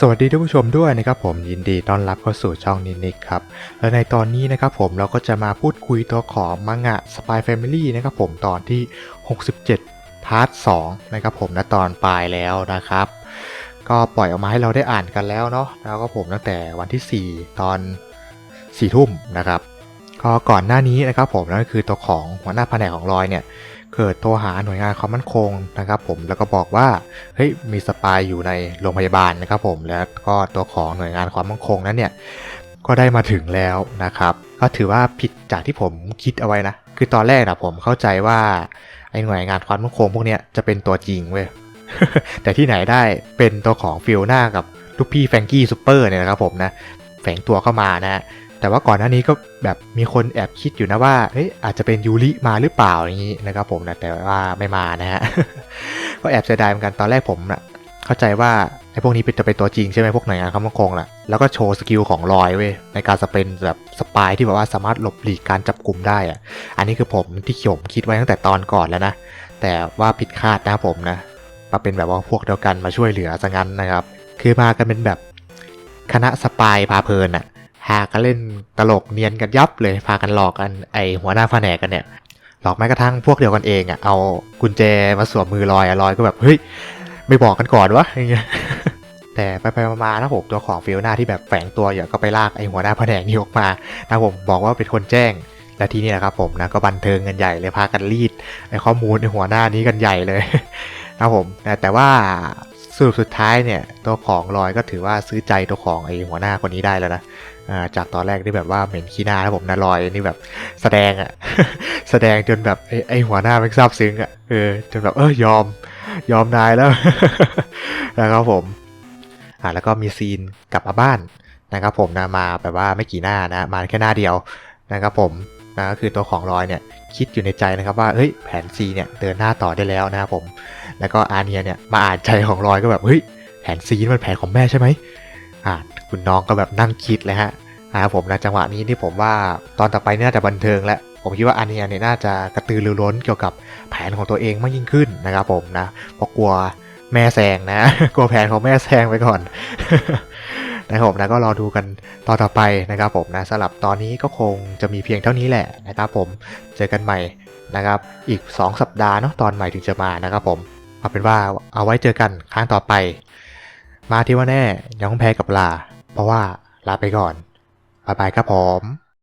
สวัสดีท่านผู้ชมด้วยนะครับผมยินดีต้อนรับเข้าสู่ช่องนินิกครับและในตอนนี้นะครับผมเราก็จะมาพูดคุยตัวของมังงะ Spy Family นะครับผมตอนที่ 67 พาร์ท 2 นะครับผมณตอนปลายแล้วนะครับ ก็ปล่อยออกมาให้เราได้อ่านกันแล้วเนาะแล้วก็ผมตั้งแต่วันที่ 4 ตอน 4 ทุ่มนะครับก็ก่อนหน้านี้นะครับผมนั่นก็คือตัวของหัวหน้าแผนกของลอยเนี่ย เกิดโทรหาหน่วยงานความมั่นคงนะครับผมแล้วก็บอกว่าเฮ้ยมีสปายอยู่ในโรงพยาบาลนะครับผมแล้วก็ตัวของหน่วยงานความมั่นคงนั้นเนี่ยก็ได้มาถึงแล้วนะครับ ก็ถือว่าผิดจากที่ผมคิดเอาไว้นะ คือตอนแรกนะผมเข้าใจว่าไอ้หน่วยงานความมั่นคงพวกเนี้ยจะเป็นตัวจริงเว้ยแต่ที่ไหนได้เป็นตัวของฟิลหน้ากับลูกพี่แฟงกี้ซูเปอร์เนี่ยนะครับผมนะแฝงตัวเข้ามานะ แต่ว่าก่อนหน้านี้ก็แบบมีคนแอบคิดอยู่นะว่าเฮ้ยอาจจะเป็นยูริมาหรือเปล่าอย่างนี้นะครับผมนะแต่ว่าไม่มานะฮะก็แอบเสียดายเหมือนกันตอนแรกผมนะเข้าใจว่าไอ้พวกนี้เป็นจะเป็นตัวจริงใช่ไหมพวกหน่วยงานความมั่นคงแหละแล้วก็โชว์สกิลของลอยเว้ยในการสเปนแบบสปายที่แบบว่าสามารถหลบหลีกการจับกลุ่มได้อะอันนี้คือผมที่ผมคิดไว้ตั้งแต่ตอนก่อนแล้วนะแต่ว่าผิดคาดนะผมนะมาเป็นแบบว่าพวกเดียวกันมาช่วยเหลือซะงั้นนะครับ คือมากันเป็นแบบคณะสปายพาเพลินอะ พากันเล่นตลกเนียนกันยับเลยพากันหลอกกันไอหัวหน้าแผนกกันเนี่ย หลอกแม้กระทั่งพวกเดียวกันเองอะเอากุญแจมาสวมมือลอยอะลอยก็แบบเฮ้ยไม่บอกกันก่อนวะอย่างเงี้ยแต่ไปไปมาๆนะผมตัวของฟิลหน้าที่แบบแฝงตัวอยู่ก็ไปลากไอหัวหน้าแผนกนี้ออกมานะผมบอกว่าเป็นคนแจ้งและที่นี้นะครับผมนะก็บันเทิงกันใหญ่เลยพากันรีดไอข้อมูลในหัวหน้านี้กันใหญ่เลยนะผมแต่ว่า สรุปสุดท้ายเนี่ยตัวของลอยก็ถือว่าซื้อใจตัวของไอหัวหน้าคนนี้ได้แล้วนะจากตอนแรกที่แบบว่าเหม็นขี้หน้าแล้วผมนะลอยนี่แบบแสดงอะแสดงจนแบบไอไอหัวหน้าไม่ทราบซึ้งอะเออจนแบบเออยอมยอมนายแล้วนะครับผมอ่าแล้วก็มีซีนกลับมาบ้านนะครับผมนะมาแบบว่าไม่กี่หน้านะมาแค่หน้าเดียวนะครับผม นะก็คือตัวของลอยเนี่ยคิดอยู่ในใจนะครับว่าเฮ้ยแผน C เนี่ยเดินหน้าต่อได้แล้วนะครับผม แล้วก็อาเนียเนี่ยมาอ่านใจของลอยก็แบบเฮ้ยแผน C นี่มันแผนของแม่ใช่ไหมอ่าคุณน้องก็แบบนั่งคิดเลยฮะนะครับผมนะจังหวะนี้ที่ผมว่าตอนต่อไปน่าจะบันเทิงและผมคิดว่าอันเนียเนี่ยน่าจะกระตือรือร้นเกี่ยวกับแผนของตัวเองมากยิ่งขึ้นนะครับผมนะเพราะกลัวแม่แซงนะกลัวแผนของแม่แซงไปก่อน นะครับผมนะก็รอดูกันตอนต่อไปนะครับผมนะสำหรับตอนนี้ก็คงจะมีเพียงเท่านี้แหละนะครับผมเจอกันใหม่นะครับอีก 2 สัปดาห์เนาะตอนใหม่ถึงจะมานะครับผมเอาเป็นว่าเอาไว้เจอกันครั้งต่อไป มาที่ว่าแน่ยังแพ้กับลา เพราะว่าลาไปก่อนบายบายครับผม